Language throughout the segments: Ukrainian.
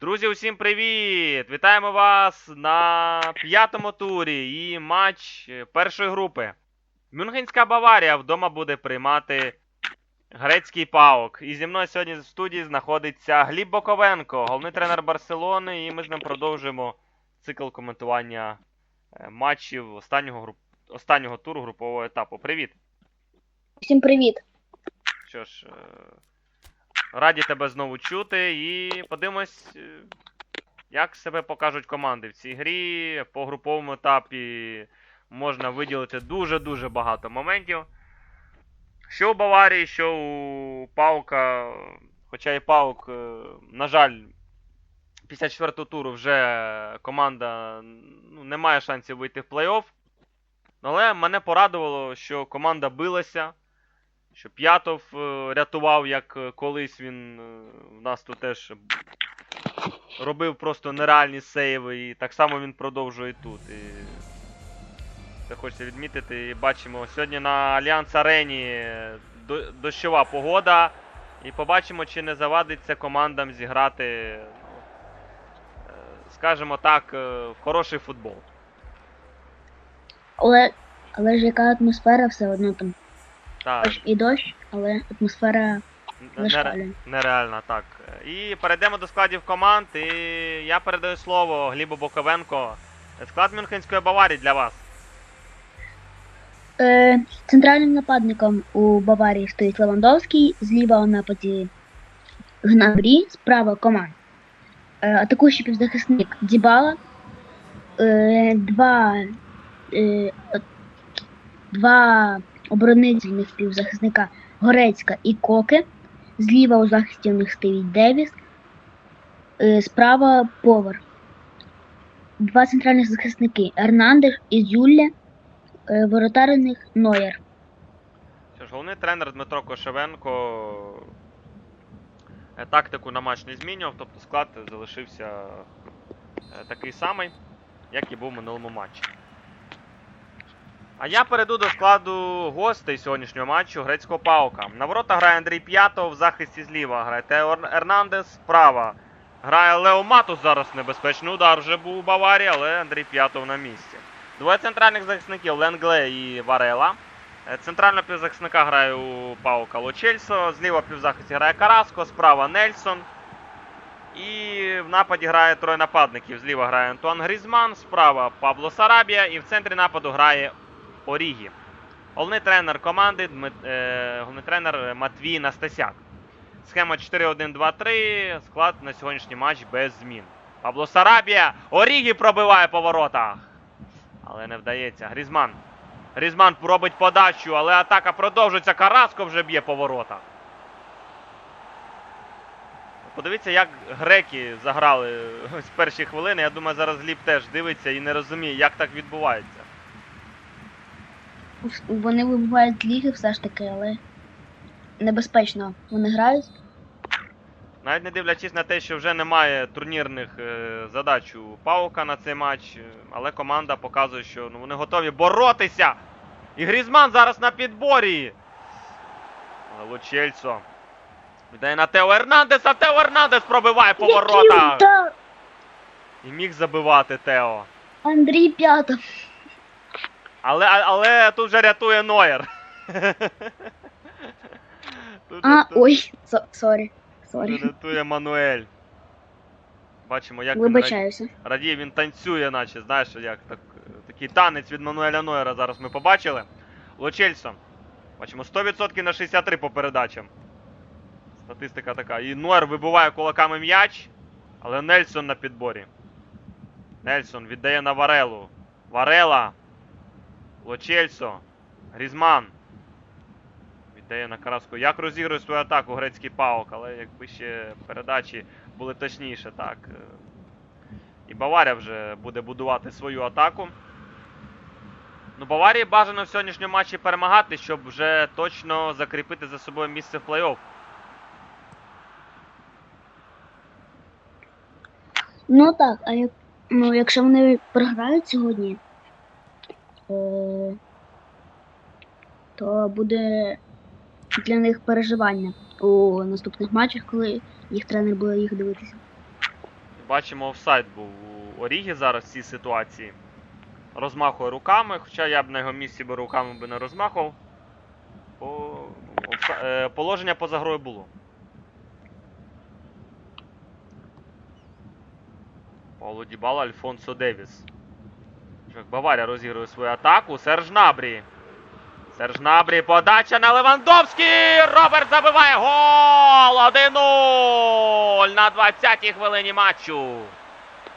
Друзі, усім привіт! Вітаємо вас на п'ятому турі і матч е, першої групи. Мюнхенська Баварія вдома буде приймати грецький паук. І зі мною сьогодні в студії знаходиться Гліб Боковенко, головний тренер Барселони, і ми з ним продовжуємо цикл коментування е, матчів останнього, груп... останнього туру групового етапу. Привіт! Всім привіт. Що ж, е, раді тебе знову чути і подивимось, е, як себе покажуть команди в цій грі. По груповому етапі можна виділити дуже-дуже багато моментів. Що у Баварії, що у Паука. Хоча і Паук, е, на жаль, після четвертого туру вже команда ну, не має шансів вийти в плей-офф. Але мене порадувало, що команда билася що П'ятов е, рятував, як е, колись він е, в нас тут теж робив просто нереальні сейви, і так само він продовжує тут. І це хочеться відмітити. І бачимо, сьогодні на Альянс Арені дощова погода. І побачимо, чи не завадиться командам зіграти, скажімо так, в хороший футбол. Але, але ж яка атмосфера все одно там. Так, Хоч і дощ, але атмосфера нере- зашкалює. Нереально, так. І перейдемо до складів команд. І я передаю слово Глібу Боковенко. Склад Мюнхенської Баварії для вас. Е, центральним нападником у Баварії стоїть Левандовський, зліва у нападі Гнабрі, справа команд. Е, атакуючий півзахисник Дібала, е, два, е, два оборонительних півзахисника Горецька і Коке. Зліва у захисті у них стоїть Девіс, е, справа Повар. Два центральних захисники Ернандеш і Зюлля. Е, Воротар у них Нойер. Що ж, головний тренер Дмитро Кошевенко е, тактику на матч не змінював, тобто склад залишився такий самий, як і був в минулому матчі. А я перейду до складу гостей сьогоднішнього матчу грецького паука. На ворота грає Андрій П'ятов, в захисті зліва грає Тео Ернандес, справа грає Лео Матус. Зараз небезпечний удар вже був у Баварії, але Андрій П'ятов на місці. Двоє центральних захисників Ленгле і Варела. Е, Центрального півзахисника грає у Паука Лочельсо, зліва півзахисті грає Караско, справа Нельсон. І в нападі грає троє нападників. Зліва грає Антуан Грізман, справа Пабло Сарабія і в центрі нападу грає Орігі. Головний тренер команди Дмит- е, головний тренер Матвій Настасяк. Схема 4-1-2-3. Склад на сьогоднішній матч без змін. Пабло Сарабія. Орігі пробиває по воротах. Але не вдається. Грізман. Грізман робить подачу, але атака продовжується. Караско вже б'є по воротах. Подивіться, як греки заграли з перші хвилини. Я думаю, зараз Гліб теж дивиться і не розуміє, як так відбувається. Вони вибувають ліги все ж таки, але небезпечно вони грають. Навіть не дивлячись на те, що вже немає турнірних е, задач у Паука на цей матч, але команда показує, що ну, вони готові боротися. І Грізман зараз на підборі. Але Лучельцо. Віддає на Тео Ернандеса. Тео Ернандес пробиває по воротах. І міг забивати Тео. Андрій П'ятов. Але, але тут вже рятує Ноєр. Тут А, рятує- ой, со- сорі. тут Сорі. рятує Мануель. Бачимо, як він. Вибачаюся. Радіє, він танцює, наче, знаєш, як так, такий танець від Мануеля Нойера зараз ми побачили. Лочельсон. Бачимо, 100% на 63 по передачам. Статистика така. І Нойер вибиває кулаками м'яч, але Нельсон на підборі. Нельсон віддає на Варелу. Варела. Лочельсо. Грізман. Віддає на Караску. Як розігрує свою атаку грецький паук, але якби ще передачі були точніше, так. е, І Баварія вже буде будувати свою атаку. Ну, Баварії бажано в сьогоднішньому матчі перемагати, щоб вже точно закріпити за собою місце в плей-офф. Ну так, а як, ну, якщо вони програють сьогодні, то буде для них переживання у наступних матчах, коли їх тренер буде їх дивитися. бачимо, офсайд був у Орігі зараз в цій ситуації. Розмахує руками, хоча я б на його місці би руками би не розмахував. По... е, Положення поза грою було. Пауло Дібала, Альфонсо Девіс. Так, Баварія розігрує свою атаку. Серж Набрі. Серж Набрі, подача на Левандовський! Роберт забиває гол! 1-0 на 20-й хвилині матчу.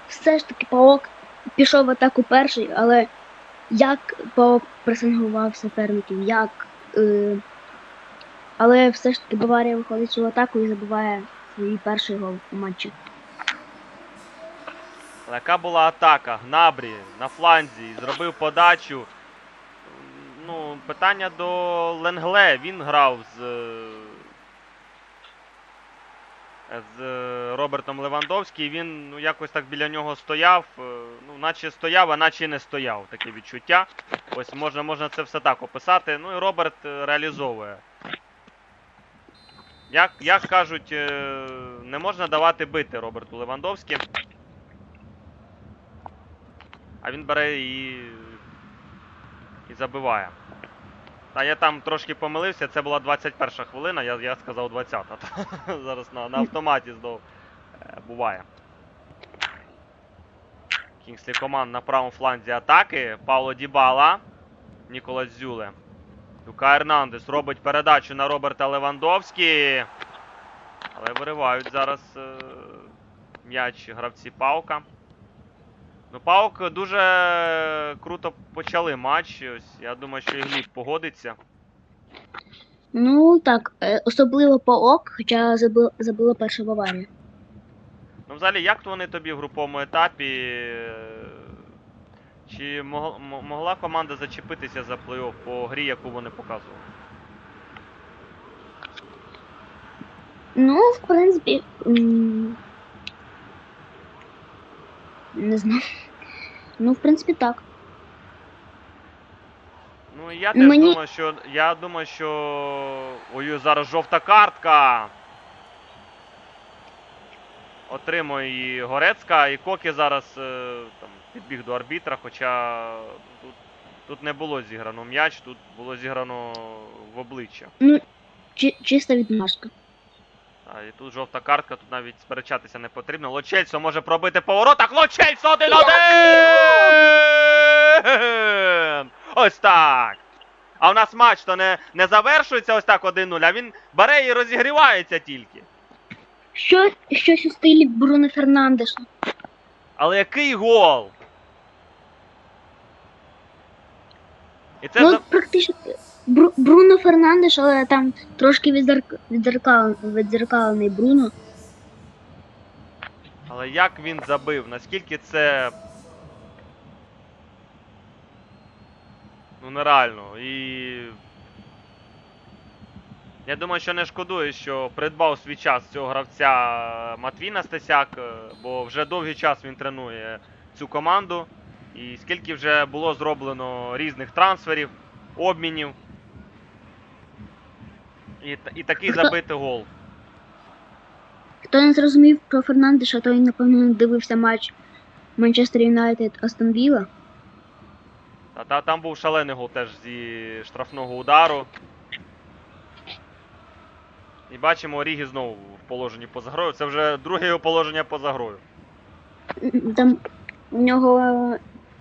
Все ж таки Паок пішов в атаку перший, але як Паок пресингував суперників, як. Е, але все ж таки Баварія виходить в атаку і забиває свій перший гол у матчі. Яка була атака? Гнабрі на фланзі зробив подачу. Ну, питання до Ленгле. Він грав з. З Робертом Левандовським, він ну, якось так біля нього стояв. е, Ну, наче стояв, а наче не стояв. Таке відчуття. Ось можна, можна це все так описати. Ну і Роберт е, реалізовує. Як, як кажуть, е, не можна давати бити Роберту Левандовським. А він бере і. і забиває. Та я там трошки помилився, це була 21 хвилина, я, я сказав 20-та. Зараз на, на автоматі знов е, буває. Кінгслі команд на правому фланзі атаки. Пауло Дібала. Ніколас Зюле. Люка Ернандес робить передачу на Роберта Левандовський. Але виривають зараз е, м'яч гравці Паука. Ну, Паук дуже круто почали матч. Ось, я думаю, що і Гліб погодиться. Ну так, е, особливо Паок, хоча забила, забила перша Баварія. Ну, взагалі, як вони тобі в груповому етапі? Чи мог- могла команда зачепитися за плей-офф по грі, яку вони показували? Ну, в принципі. Не знаю. Ну, в принципі, так. Ну, я теж Мені- думаю, що. Я думаю, що. Ой, зараз жовта картка. Отримує її Горецька, і Кокі зараз е, там, підбіг до арбітра, хоча тут, тут не було зіграно м'яч, тут було зіграно в обличчя. Чи, чиста відмашка. А, і тут жовта картка, тут навіть сперечатися не потрібно. Лочельсо може пробити по воротах. Лочельсо 1-1! Ось так. А в нас матч то не, не завершується ось так 1-0, а він бере і розігрівається тільки. Що, щось у стилі Бруно Фернандеша. Але який гол! І це ну, за... практично Бру, Бруно Фернандеш, але там трошки відзерк, відзеркал, відзеркалений Бруно. Але як він забив? Наскільки це. Ну, нереально. І. Я думаю, що не шкодує, що придбав свій час цього гравця Матвій Настасяк, е, бо вже довгий час він тренує цю команду. І скільки вже було зроблено різних трансферів, обмінів. І, і такий Хто- забитий гол. Хто не зрозумів про Фернандеша, той, напевно, не дивився матч Манчестер Юнайтед Астон Вілла. Та, та там був шалений гол теж зі штрафного удару. І бачимо Орігі знову в положенні поза грою. Це вже друге його положення поза грою. Там у нього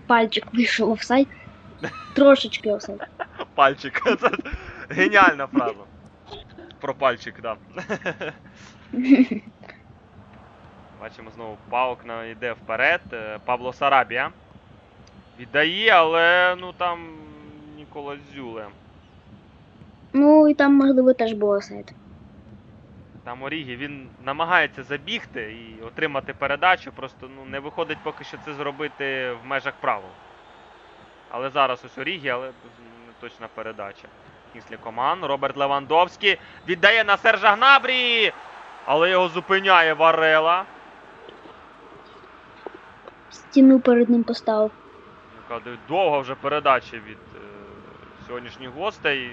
пальчик вийшов офсайд. Трошечки офсайд. Пальчик. Це геніальна фраза. Про пальчик. Да. Бачимо знову Паук йде вперед. Е, Пабло Сарабія. Віддає, але ну там Нікола Зюле. Ну і там, можливо, теж був офсайд. Там Орігі, він намагається забігти і отримати передачу, просто ну, не виходить поки що це зробити в межах правил. Але зараз ось Орігі, але не точна передача. Кінслі команд. Роберт Левандовський віддає на Сержа Гнабрі, але його зупиняє Варела. Стіну перед ним поставив. Довга вже передача від е, сьогоднішніх гостей.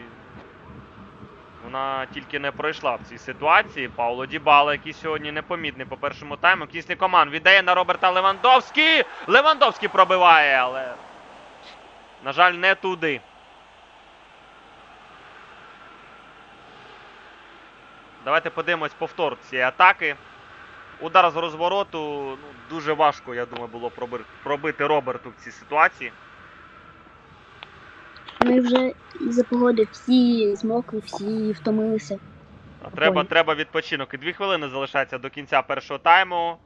Вона тільки не пройшла в цій ситуації. Пауло Дібала, який сьогодні непомітний по першому тайму. Кіслі команд віддає на Роберта Левандовський. Левандовський пробиває, але. На жаль, не туди. Давайте подивимось повтор цієї атаки. Удар з розвороту. Ну, дуже важко, я думаю, було пробити Роберту в цій ситуації. Ми вже із-за погоди всі змокли, всі втомилися. Треба, Ой. треба відпочинок. І дві хвилини залишається до кінця першого тайму.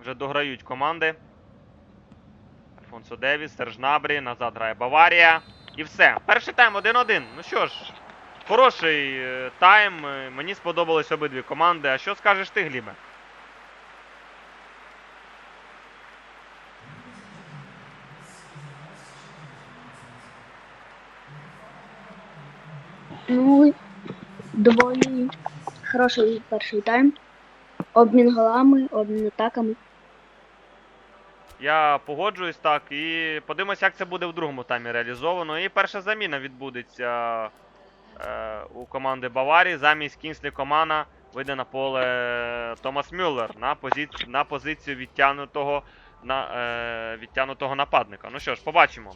Вже дограють команди. Альфонсо Девіс, Серж Набрі, назад грає Баварія. І все. Перший тайм 1-1. Ну що ж, хороший е, тайм. Е, Мені сподобались обидві команди. А що скажеш ти, Глібе? Ну, доволі хороший перший тайм. Обмін голами, обмін атаками. Я погоджуюсь так. І подивимось, як це буде в другому таймі реалізовано. І перша заміна відбудеться у команди Баварії. Замість Кінслі Комана вийде на поле Томас Мюллер на, позицію, на позицію відтягнутого, на, е, відтягнутого нападника. Ну що ж, побачимо,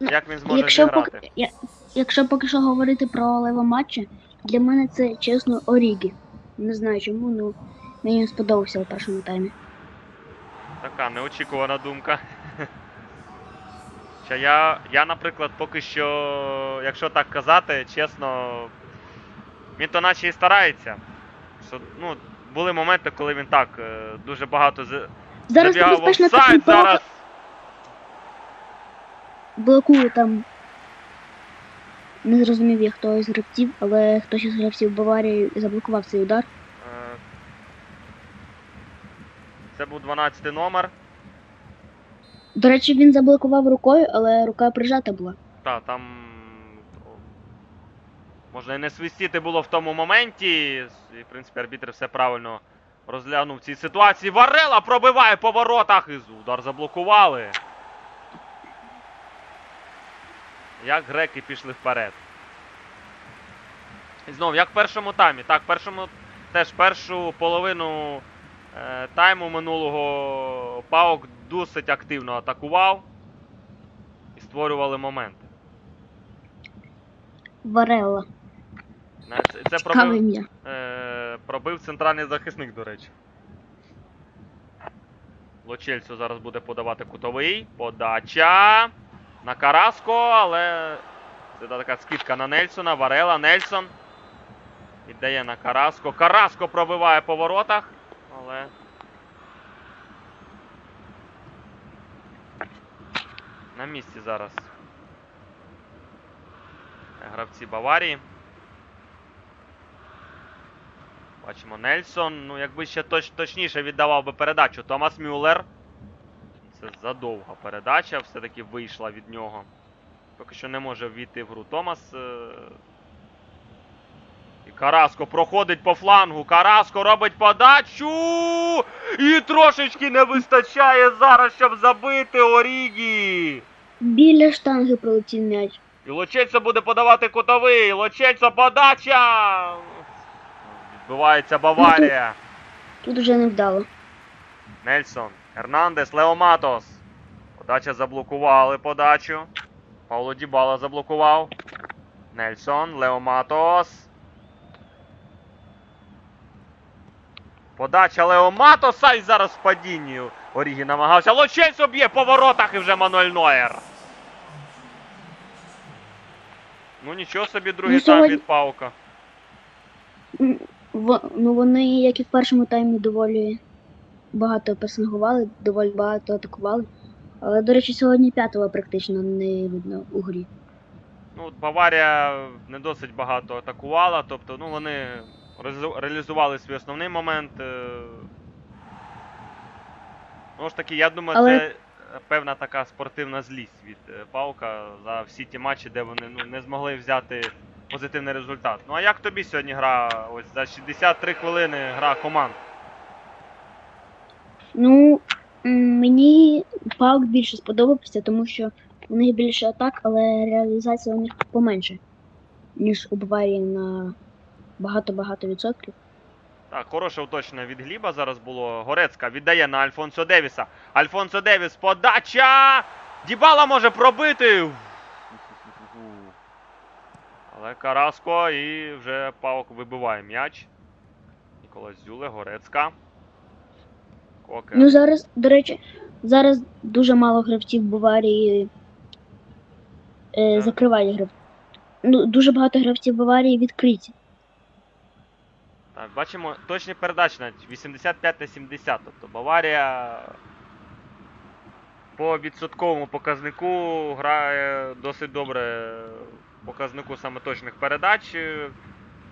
як він зможе Якщо зіграти. поки, я, якщо поки що говорити про левоматчі, для мене це чесно Орігі. Не знаю чому, ну мені він сподобався у першому таймі. Така неочікувана думка. Що я, я, наприклад, поки що, якщо так казати, чесно, він то наче і старається. Що, ну, були моменти, коли він так е, дуже багато з... Зараз забігав в офсайд, зараз. блокує там. Не зрозумів я хто із гравців, але хтось із гравців Баварії заблокував цей удар. е, Це був 12 номер. До речі, він заблокував рукою, але рука прижата була. Та, там. Можна і не свистіти було в тому моменті. І, в принципі, арбітр все правильно розглянув в цій ситуації. Варела пробиває по воротах. І удар заблокували. Як греки пішли вперед. І знов, як в першому таймі. Так, першому теж першу половину е, тайму минулого Паук досить активно атакував і створювали моменти. І Це пробив, е, пробив центральний захисник, до речі. Лочельцю зараз буде подавати кутовий. Подача на Караско, але це така скидка на Нельсона. Варела, Нельсон. Віддає на Караско. Караско пробиває по воротах, але. На місці зараз. Гравці Баварії. Бачимо Нельсон. Ну, якби ще точ, точніше віддавав би передачу Томас Мюллер. Це задовга передача, все-таки вийшла від нього. Поки що не може ввійти в гру Томас. І Караско проходить по флангу. Караско робить подачу. І трошечки не вистачає зараз, щоб забити Орігі. Біля штанги пролетів м'яч. І Лочельцо буде подавати кутовий. Лочельцо подача. Відбивається Баварія. Тут вже не вдало. Нельсон. Ернандес, Лео Матос. Подача заблокували подачу. Пауло Дібала заблокував. Нельсон, Лео Подача Лео Матоса і зараз в падінні Орігі намагався. Лочельцо б'є по воротах і вже Мануель Нойер. Ну нічого собі другий Ну, тайм від Паука. Во- Ну вони, як і в першому таймі, доволі багато пресингували, доволі багато атакували. Але, до речі, сьогодні п'ятого практично не видно у грі. Ну, от Баварія не досить багато атакувала, тобто ну, вони реалізували свій основний момент. Ну ж таки, я думаю, Але- це е, певна така спортивна злість від е, Паука за всі ті матчі, де вони ну, не змогли взяти позитивний результат. Ну а як тобі сьогодні гра? Ось за 63 хвилини гра команд. Ну, мені Паук більше сподобався, тому що у них більше атак, але реалізація у них поменше, ніж у Баварії на багато-багато відсотків. Так, хороше уточнення від Гліба зараз було. Горецька віддає на Альфонсо Девіса. Альфонсо Девіс, подача! Дібала може пробити! Але Караско і вже Паук вибиває м'яч. Ніколас Зюле, Горецька. Коке. Ну зараз, до речі, зараз дуже мало гравців Баварії е, закриває грав. Ну, дуже багато гравців Баварії відкриті. Так, бачимо точні передачі навіть 85 на 70. Тобто Баварія по відсотковому показнику грає досить добре показнику саме точних передач.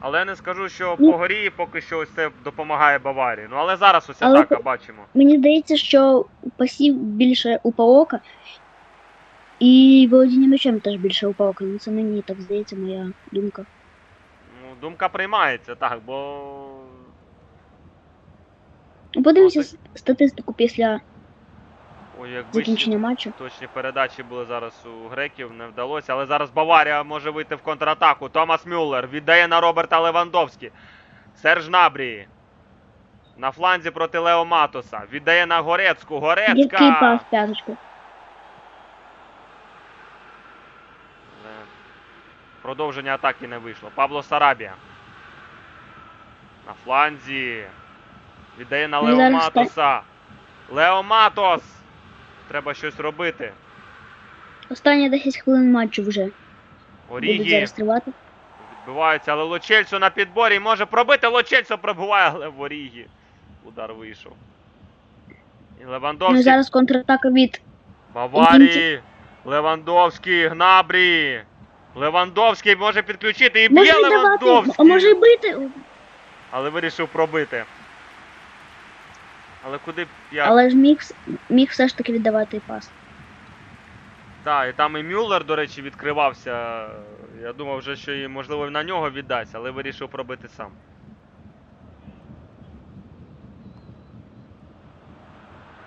Але не скажу, що Ну. по горі поки що ось це допомагає Баварії. Ну але зараз ось Але атака бачимо. Мені здається, що пасів більше у Паока, і володіння м'ячем теж більше у Паока. Ну це мені так здається, моя думка. Думка приймається, так, бо. Подивимося с- статистику після Ой, якби закінчення матчу. точні передачі були зараз у греків, не вдалося. Але зараз Баварія може вийти в контратаку. Томас Мюллер віддає на Роберта Левандовські. Серж Набрі. На фланзі проти Лео Матоса. Віддає на Горецьку. Горецька. Який пас п'яточку. Продовження атаки не вийшло. Пабло Сарабія. На фланзі. Віддає на Лео Матоса. Лео Матос! Треба щось робити. Останні 10 хвилин матчу вже Орігі відбиваються, але Лочельсо на підборі може пробити. Лочельсо пробиває, але в Орігі. Удар вийшов. І Ну зараз контратака від Баварії. Левандовський, Гнабрі. Левандовський може підключити і б'є може віддавати, Левандовський. а може й бити. Але вирішив пробити. Але куди б я. Але ж міг, міг все ж таки віддавати пас. Так, і там і Мюллер, до речі, відкривався. Я думав вже, що і, можливо на нього віддасть, але вирішив пробити сам.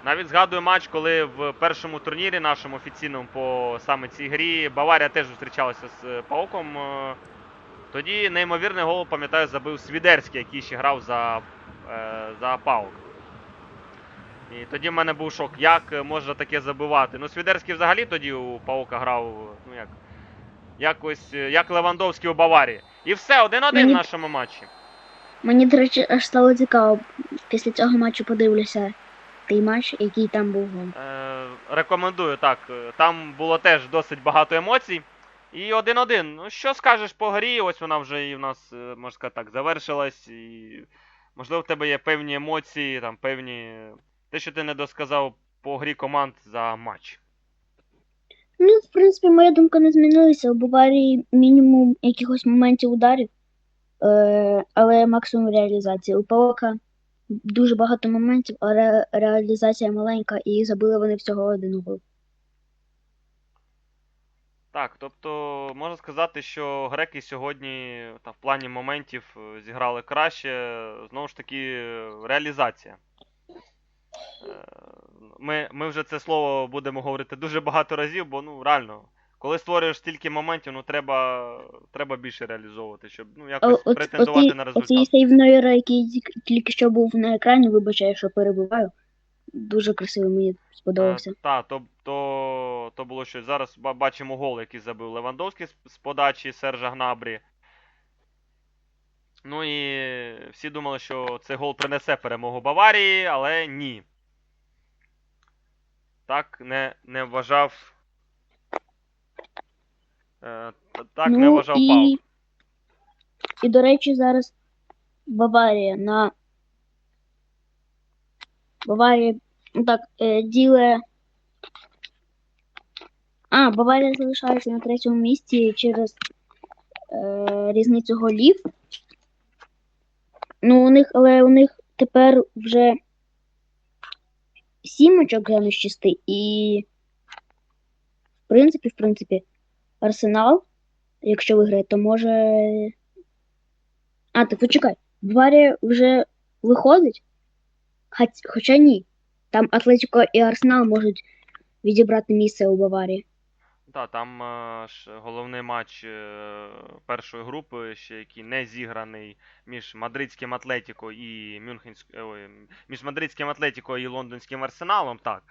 Навіть згадую матч, коли в першому турнірі нашому офіційному по саме цій грі Баварія теж зустрічалася з е, Пауком. е, Тоді неймовірний гол, пам'ятаю, забив Свідерський, який ще грав за, е, за Паук. І тоді в мене був шок, як можна таке забивати. Ну, Свідерський взагалі тоді у Паука грав, ну як. Якось, як Левандовський у Баварії. І все, один-один в нашому матчі. Мені, до речі, аж стало цікаво. Після цього матчу подивлюся той матч, який там був гол. Е, рекомендую, так. Там було теж досить багато емоцій. І один-один. Ну, що скажеш по грі? Ось вона вже і в нас, е, можна сказати так, завершилась. І можливо, в тебе є певні емоції, там певні. Те, що ти не досказав по грі команд за матч. Ну, в принципі, моя думка не змінилася. У Баварії мінімум якихось моментів ударів, е, але максимум реалізації. У Павока дуже багато моментів, але реалізація маленька, і забили вони всього один гол. Так, тобто можна сказати, що греки сьогодні та, в плані моментів е, зіграли краще. Знову ж таки, реалізація. Е, Ми, ми вже це слово будемо говорити дуже багато разів, бо ну реально, коли створюєш стільки моментів, ну треба, треба більше реалізовувати, щоб ну, якось от- претендувати оцей, на оцей результат. сейв Нойера, який тільки- що був на екрані, вибачаю, що перебиваю. Дуже красиво мені сподобався. Так, то, то, то було щось. Зараз бачимо гол, який забив Левандовський з, з подачі Сержа Гнабрі. Ну і всі думали, що цей гол принесе перемогу Баварії, але ні. Так не, не вважав. Е, так не вважав і, Паук. і, до речі, зараз Баварія на Баварія, ну так, е, діле. А, Баварія залишається на третьому місці через е, різницю голів. Ну, у них, але у них тепер вже сім очок замість шести. І в принципі, в принципі, Арсенал, якщо виграє, то може. А, ти почекай. Баварія вже виходить. Хоч, хоча ні. Там Атлетико і Арсенал можуть відібрати місце у Баварії. Та, там е, головний матч е, першої групи, ще який не зіграний між мадридським Атлетіко і Мюнхенськ... між мадридським Атлетіко і лондонським Арсеналом, так.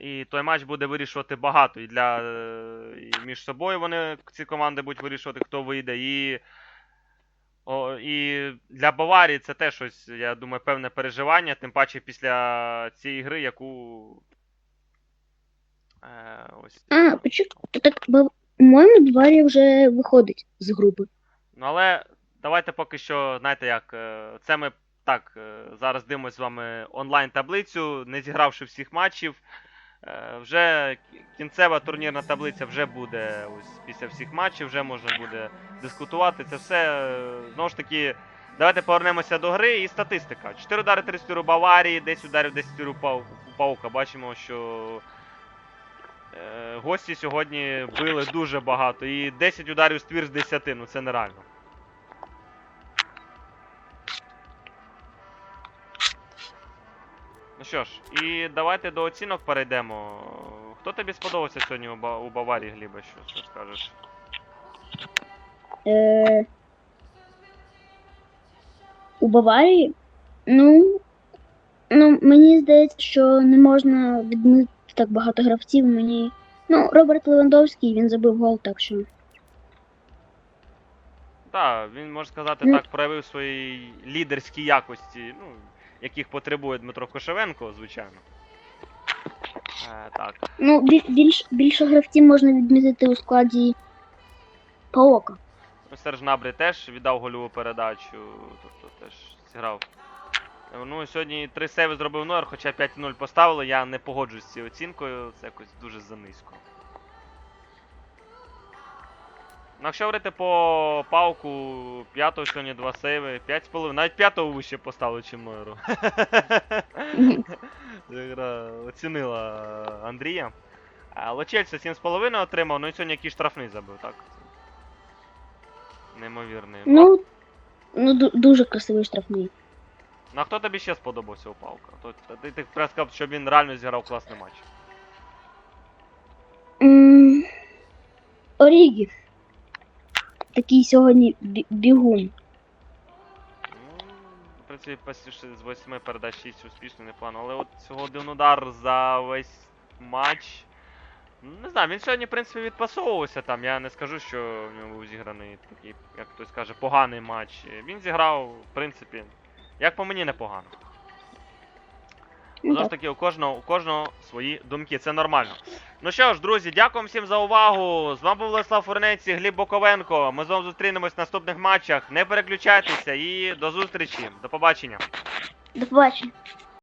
І той матч буде вирішувати багато. І для е, і між собою вони ці команди будуть вирішувати, хто вийде. І, о, і для Баварії це теж щось, я думаю, певне переживання, тим паче після цієї гри, яку. Е, ось А, почекай, так, по-моєму, Баварія вже виходить з групи. Ну, але давайте поки що, знаєте як, е, це ми так е, зараз дивимося з вами онлайн-таблицю, не зігравши всіх матчів. Е, Вже кінцева турнірна таблиця вже буде ось після всіх матчів, вже можна буде дискутувати. Це все е, знову ж таки. Давайте повернемося до гри і статистика. 4 удари 30 у Баварії, 10 ударів 10 у Паука. Бачимо, що гості сьогодні били дуже багато. І 10 ударів ствір з 10, ну це нереально. Що ж, і давайте до оцінок перейдемо. Хто тобі сподобався сьогодні у, Ба- у Баварії, Глібе? Що, що скажеш? Е, у Баварії, ну, ну, мені здається, що не можна відмити так багато гравців. Мені. Ну, Роберт Левандовський, він забив гол, так що. Так, він можна сказати Ну. так, проявив свої лідерські якості, ну, яких потребує Дмитро Кошевенко, звичайно. Е, так. Ну, більш, більше гравців можна відмітити у складі Паока. Серж Набрі теж віддав гольову передачу, тобто теж зіграв. Ну, сьогодні три сейви зробив Нойер, хоча 5-0 поставили, я не погоджуюсь з цією оцінкою, це якось дуже занизько. Ну, якщо говорити по пауку, п'ятого сьогодні два сейви, 5,5, навіть п'ятого вище поставили, чим Нойеру. Ця Гра оцінила Андрія. А Лочельце 7,5 отримав, ну і сьогодні який штрафний забив, так? Неймовірний. Ну, ну ду- дуже красивий штрафний. Ну а хто тобі ще сподобався у Павка? То, ти, ти прям сказав, щоб він реально зіграв класний матч. М, Орігі. Такий сьогодні бі- бігун. В принципі, з 8 передач 6 успішно, непогано. Але от цього один удар за весь матч. Не знаю, він сьогодні, в принципі, відпасовувався там. Я не скажу, що в нього був зіграний такий, як хтось каже, поганий матч. Він зіграв, в принципі, як по мені, непогано. Знову ж таки, у кожного, у кожного свої думки, це нормально. Ну що ж, друзі, дякую всім за увагу. З вами був Владислав Фурнець Гліб Боковенко. Ми з вами зустрінемось в наступних матчах. Не переключайтеся і до зустрічі. До побачення. До побачення.